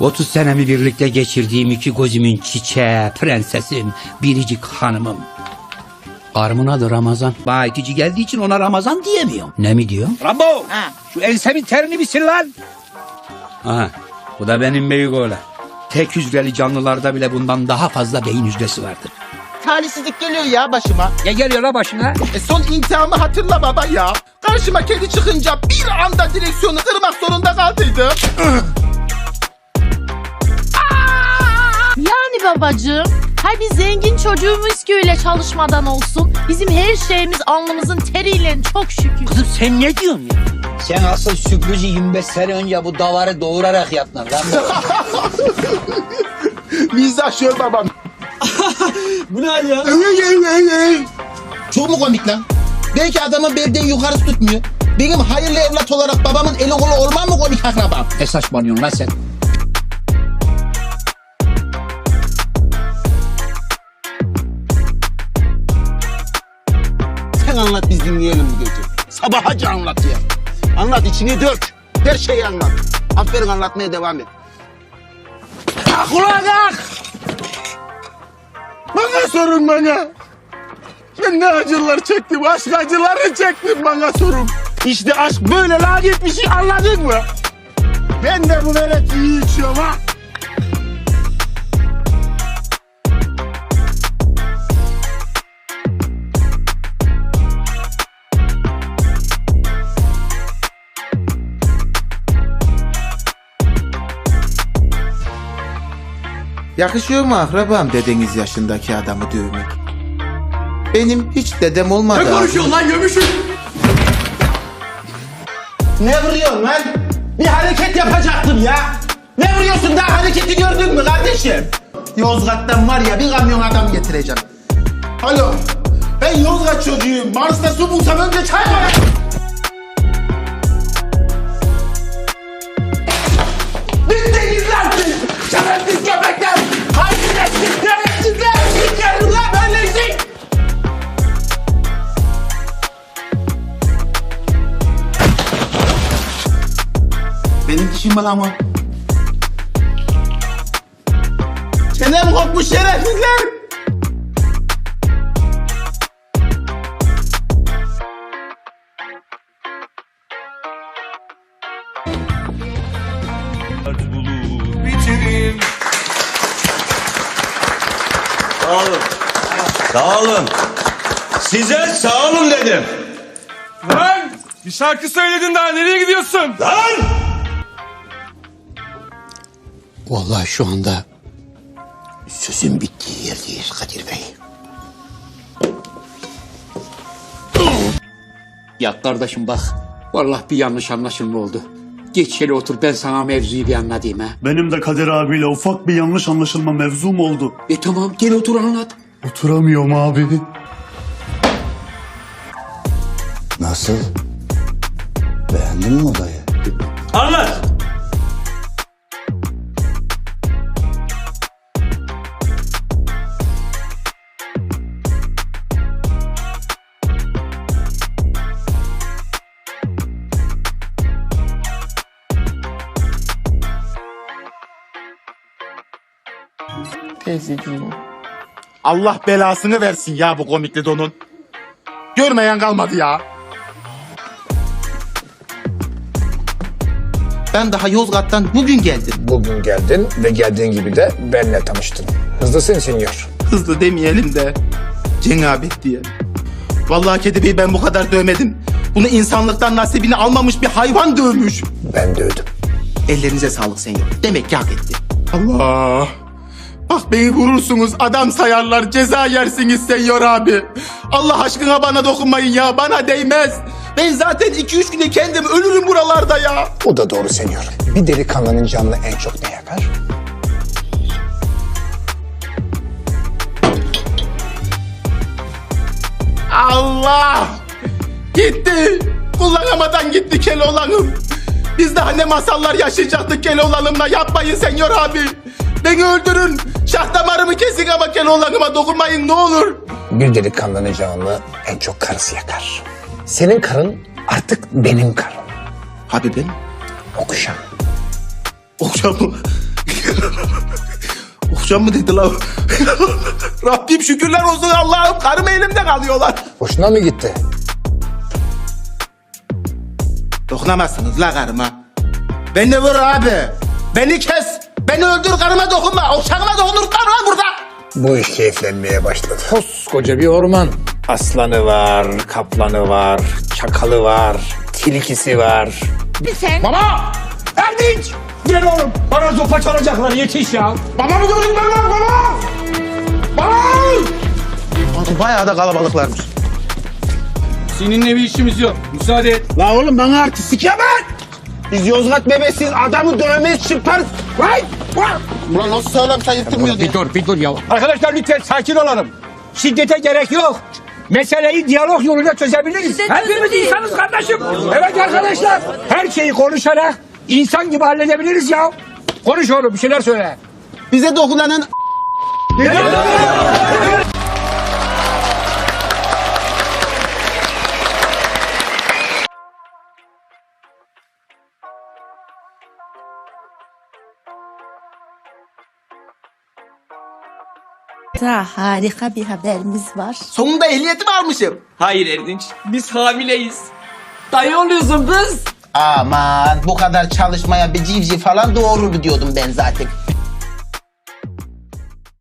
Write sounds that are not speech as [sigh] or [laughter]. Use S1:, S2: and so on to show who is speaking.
S1: 30 senemi birlikte geçirdiğim iki gözümün çiçeği, prensesim, biricik hanımım. Karımın adı Ramazan. Bana itici geldiği için ona Ramazan diyemiyorum. Ne mi diyor? Rambo!
S2: Ha.
S1: Şu ensemin terini bir sil lan. Aha, bu da benim büyük oğlan. Tek hücreli canlılarda bile bundan daha fazla beyin hücresi vardır.
S2: Talihsizlik geliyor ya başıma.
S1: Ne geliyor la başına?
S2: E son intihamı hatırla baba ya. Karşıma kedi çıkınca bir anda direksiyonu kırmak zorunda kaldıydım.
S3: Babacığım, hay bir zengin çocuğumuz ki öyle çalışmadan olsun. Bizim her şeyimiz alnımızın teriyle çok şükür.
S1: Kızım sen ne diyorsun ya? Sen asıl sürprizi 25 sene önce bu davarı doğurarak yaptın lan. [laughs]
S2: Mizah şöyle babam. [laughs]
S1: bu ne ya?
S2: Çok mu komik lan? Belki adamın belden yukarısı tutmuyor. Benim hayırlı evlat olarak babamın eli kolu olmam mı komik akrabam?
S1: Ne saçmalıyorsun lan sen?
S2: Anlat biz dinleyelim bu gece. Sabahacı anlat ya. Anlat içini dök. Her şeyi anlat. Aferin anlatmaya devam et. Ah ulan ah! Bana sorun bana. Ben ne acılar çektim, aşk acıları çektim bana sorun. İşte aşk böyle lanet bir şey anladın mı? Ben de bu veretiyi içiyorum ha. Yakışıyor mu akrabam dedeniz yaşındaki adamı dövmek? Benim hiç dedem olmadı. Ne konuşuyorsun lan gömüşüm? Ne vuruyorsun lan? Bir hareket yapacaktım ya. Ne vuruyorsun daha hareketi gördün mü kardeşim? Yozgat'tan var ya bir kamyon adam getireceğim. Alo. Ben Yozgat çocuğuyum. Mars'ta su bulsam önce çay var. Benim dişim lan o? Çenem kopmuş şerefsizler!
S4: Sağ olun. Sağ olun. Size sağ olun dedim.
S5: Lan bir şarkı söyledin daha nereye gidiyorsun?
S4: Lan!
S1: Vallahi şu anda sözün bittiği yerdeyiz Kadir Bey. Ya kardeşim bak. Vallahi bir yanlış anlaşılma oldu. Geç şöyle otur ben sana mevzuyu bir anlatayım ha.
S6: Benim de Kadir abiyle ufak bir yanlış anlaşılma mevzum oldu.
S1: E tamam gel otur anlat.
S6: Oturamıyorum abi.
S7: Nasıl? Beğendin mi odayı?
S4: Anlat.
S2: Allah belasını versin ya bu komikli donun. Görmeyen kalmadı ya. Ben daha Yozgat'tan bugün geldim.
S8: Bugün geldin ve geldiğin gibi de benimle tanıştın. Hızlısın senyor.
S2: Hızlı demeyelim de cenabet diyelim. Vallahi kedi bey ben bu kadar dövmedim. Bunu insanlıktan nasibini almamış bir hayvan dövmüş.
S8: Ben dövdüm.
S2: Ellerinize sağlık senyor. Demek ki hak etti. Allah. Bak beni vurursunuz, adam sayarlar, ceza yersiniz senyor abi. Allah aşkına bana dokunmayın ya, bana değmez. Ben zaten 2-3 güne kendim ölürüm buralarda ya.
S8: Bu da doğru senyor. Bir delikanlının canını en çok ne yakar?
S2: Allah! Gitti. Kullanamadan gitti Keloğlan'ım. Biz daha ne masallar yaşayacaktık Keloğlan'ımla. Yapmayın senyor abi. Beni öldürün. Şah damarımı kesin ama Keloğlan'ıma dokunmayın ne olur.
S8: Bir delikanlının canını en çok karısı yakar. Senin karın artık benim karım.
S2: Abi ben
S8: Okşa.
S2: okşamı. Okşan mı dedi la? Rabbim şükürler olsun Allah'ım. Karım elimde kalıyorlar.
S8: Hoşuna mı gitti?
S2: Dokunamazsınız la karıma. Beni vur abi. Beni kes. Beni öldür karıma dokunma. Okşağıma dokunur karıma burada.
S8: Bu iş keyiflenmeye başladı. Koskoca bir orman. Aslanı var, kaplanı var, çakalı var, tilkisi var.
S1: Baba! Erdinç! Gel oğlum. Bana zopa çalacaklar yetiş ya. Baba mı gördün ben lan baba? Baba!
S2: Bayağı da kalabalıklarmış.
S5: Seninle bir işimiz yok. Müsaade et.
S8: La oğlum bana artistik yapma. Biz Yozgat bebesiyiz, adamı dövmeyiz, çırparız. Vay! Vay!
S2: Ulan nasıl sağlam sayırtmıyor
S1: Bir dur bir dur ya. Arkadaşlar lütfen sakin olalım. Şiddete gerek yok. Meseleyi diyalog yoluyla çözebiliriz. Hepimiz insanız kardeşim. Evet arkadaşlar. Her şeyi konuşarak insan gibi halledebiliriz ya. Konuş oğlum bir şeyler söyle.
S2: Bize dokunanın
S9: harika bir haberimiz var.
S2: sonunda ehliyetimi almışım.
S5: Hayır Erdinç. Biz hamileyiz. Dayı oluyorsun kız.
S10: Aman bu kadar çalışmaya bir civciv falan doğurur diyordum ben zaten.